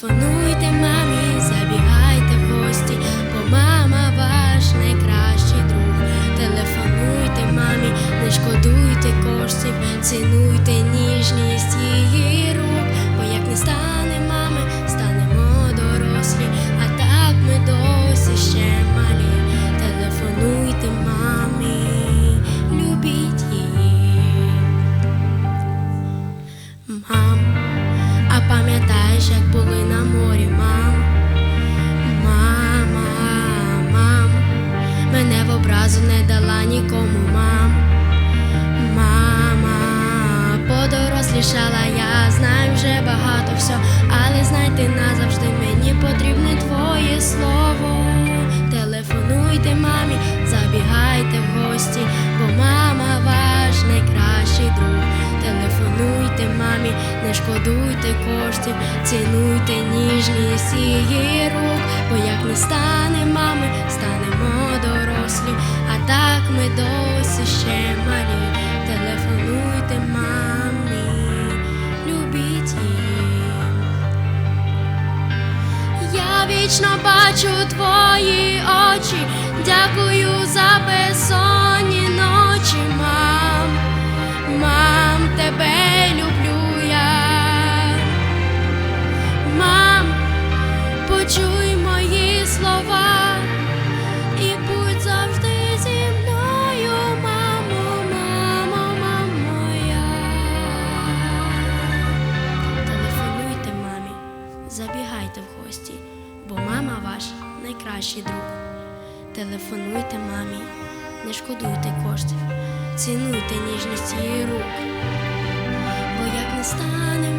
Телефонуйте мамі, забігайте в гості, бо мама ваш найкращий друг. Телефонуйте мамі, не шкодуйте коштів, цінуйте ніжність її рук, образу не дала нікому, мам. Мама, подорослішала, я знаю вже багато всього, але знайте назавжди мені потрібне твоє слово. Телефонуйте мамі, забігайте в гості, бо мама ваш найкращий друг. Телефонуйте мамі, не шкодуйте коштів, цінуйте ніжність її рук, бо як не стане ще малі. Телефонуйте мамі, любіть її. Я вічно бачу твої очі, забігайте в гості, бо мама ваш найкращий друг. Телефонуйте мамі, не шкодуйте коштів, цінуйте ніжність її рук. Бо як не стане